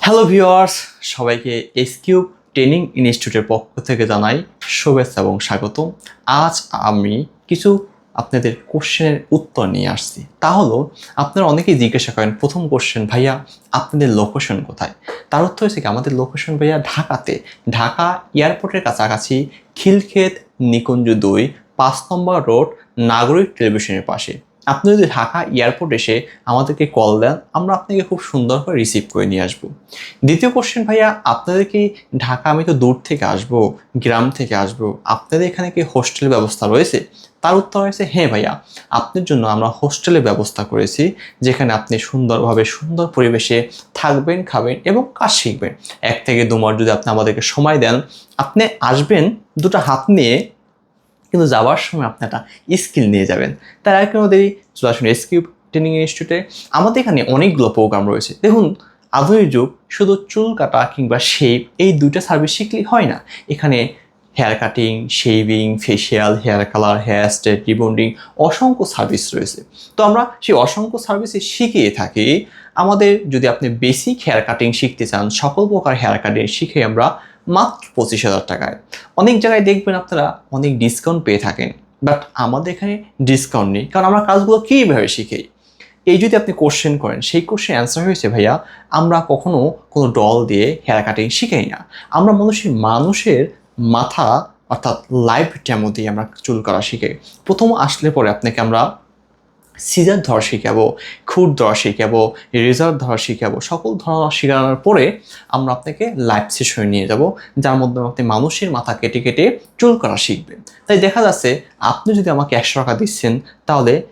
Hello viewers সবাইকে এসকিউব training ইনস্টিটিউটের পক্ষ থেকে জানাই শুভেচ্ছা এবং স্বাগতম। আজ আমি কিছু আপনাদের কোশ্চেনের উত্তর নিয়ে আসছি। তা হলো, আপনারা অনেকেই জিজ্ঞাসা করেন, প্রথম কোশ্চেন ভাইয়া, আপনাদের লোকেশন কোথায়? তার উত্তর হচ্ছে কি, আমাদের লোকেশন ভাইয়া ঢাকাতে। ঢাকা এয়ারপোর্টের কাছাকাছি খিলক্ষেত নিকুঞ্জ দুই, পাঁচ নম্বর রোড নাগরিক টেলিভিশনের পাশে। আপনি যদি ঢাকা এয়ারপোর্ট এসে আমাদেরকে কল দেন, আমরা আপনাকে খুব সুন্দর করে রিসিভ করে নিয়ে আসব। দ্বিতীয় কোশ্চেন ভাইয়া, আপনাদের কি ঢাকা আমি তো দূর থেকে আসব, গ্রাম থেকে আসব, আপনাদের এখানে কি হোস্টেল ব্যবস্থা রয়েছে? তার উত্তর হয়েছে হ্যাঁ ভাইয়া আপনার জন্য আমরা হোস্টেলের ব্যবস্থা করেছি, যেখানে আপনি সুন্দরভাবে সুন্দর পরিবেশে থাকবেন, খাবেন এবং কাজ শিখবেন। এক থেকে দু মাস যদি আপনি আমাদেরকে সময় দেন, আপনি আসবেন দুটো হাত নিয়ে কিন্তু যাওয়ার সময় আপনি একটা স্কিল নিয়ে যাবেন। তার আগে কোনো দেরি, চলে আসুন ট্রেনিং ইনস্টিটিউটে আমাদের এখানে অনেকগুলো প্রোগ্রাম রয়েছে। দেখুন, আধুনিক যুগ, শুধু চুল কাটা কিংবা শেপ এই দুইটা সার্ভিস শিখলেই হয় না। এখানে hair cutting shaving facial hair colour hair style rebonding অসংখ্য সার্ভিস রয়েছে। তো আমরা সেই অসংখ্য সার্ভিসে শিখিয়ে থাকি। আমাদের যদি আপনি বেসিক হেয়ার কাটিং শিখতে চান, সকল প্রকার হেয়ার কাটিং শিখে আমরা মাত্র পঁচিশ হাজার টাকায়। অনেক জায়গায় দেখবেন আপনারা অনেক ডিসকাউন্ট পেয়ে থাকেন বাট আমাদের এখানে ডিসকাউন্ট নেই, কারণ আমরা কাজগুলো কীভাবে শিখাই এই যদি আপনি কোশ্চেন করেন, সেই কোশ্চেন অ্যান্সার হয়েছে, ভাইয়া, আমরা কখনো কোনো ডল দিয়ে হেয়ার কাটিং শিখাই না। আমরা মানুষের মানুষের মাথা অর্থাৎ লাইভ ডেমো দিয়ে আমরা চুল করা শিখাই প্রথম আসলে পরে আপনাকে আমরা সিজার ধরা শিখাবো খুঁট ধরা শিখাবো রেজার ধরা শিখাবো, সকল ধরা শেখানোর পরে আমরা আপনাকে লাইভ সেশনে নিয়ে যাব, যার মধ্যে আপনি মানুষের মাথা কেটে কেটে চুল করা শিখবেন। তাই দেখা যাচ্ছে, আপনি যদি আমাকে একশো টাকা দিচ্ছেন, তাহলে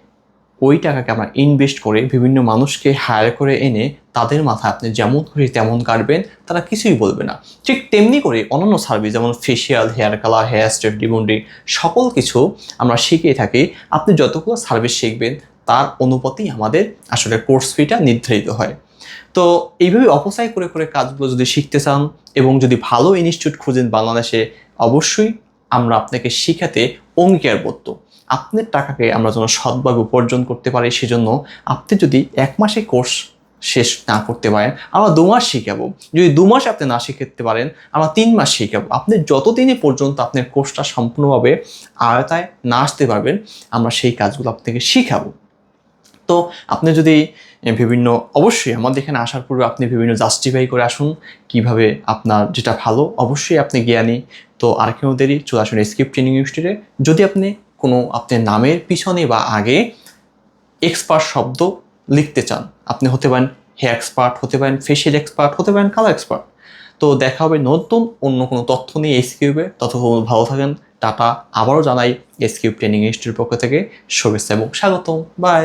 ওই টাকাকে আমরা ইনভেস্ট করে বিভিন্ন মানুষকে হায়ার করে এনে তাদের মাথায় আপনি যেমন খুশি তেমন কাটবেন, তারা কিছুই বলবে না। ঠিক তেমনি করে অন্যান্য সার্ভিস যেমন facial hair colour hair step ডিমন্ডি সকল কিছু আমরা শিখিয়ে থাকি। আপনি যতগুলো সার্ভিস শিখবেন, তার অনুপাতেই আমাদের আসলে কোর্স ফিটা নির্ধারিত হয়। তো এইভাবে অপচয় করে করে কাজগুলো যদি শিখতে চান এবং যদি ভালো ইনস্টিটিউট খুঁজেন বাংলাদেশে, অবশ্যই আমরা আপনাকে শিখাতে অঙ্গীকারবদ্ধ। আপনার টাকাকে আমরা যেন সৎভাবে উপার্জন করতে পারি সেজন্য আপনি যদি এক মাসে কোর্স শেষ না করতে পারেন, আমরা দু মাস শিখাবো। যদি দু মাস আপনি না শিখতে পারেন, আমরা তিন মাস শিখাবো। আপনি যতদিনে পর্যন্ত আপনার কোর্সটা সম্পূর্ণভাবে আয়তায় না আসতে পারবেন, আমরা সেই কাজগুলো আপনাকে শিখাবো। তো আপনি যদি বিভিন্ন, অবশ্যই আমাদের এখানে আসার পূর্বে আপনি বিভিন্ন জাস্টিফাই করে আসুন, কীভাবে আপনার যেটা ভালো, অবশ্যই আপনি জ্ঞানী। তো আর কেউ দেরি, চলে আসুন স্কিপ ট্রেনিং ইনস্টিটিউটে যদি আপনি কোনো আপনার নামের পিছনে বা আগে এক্সপার্ট শব্দ লিখতে চান। আপনি হতে পারেন হেয়ার এক্সপার্ট হতে পারেন ফেশিয়াল এক্সপার্ট হতে পারেন কালার এক্সপার্ট তো দেখা হবে নতুন, অন্য কোনো তথ্য নিয়ে এসকিউবে তথ্য ভালো থাকেন। টাটা। আবারও জানাই এসকিউব ট্রেনিং ইনস্টিটিউট পক্ষ থেকে। শুভেচ্ছা এবং স্বাগতম। বাই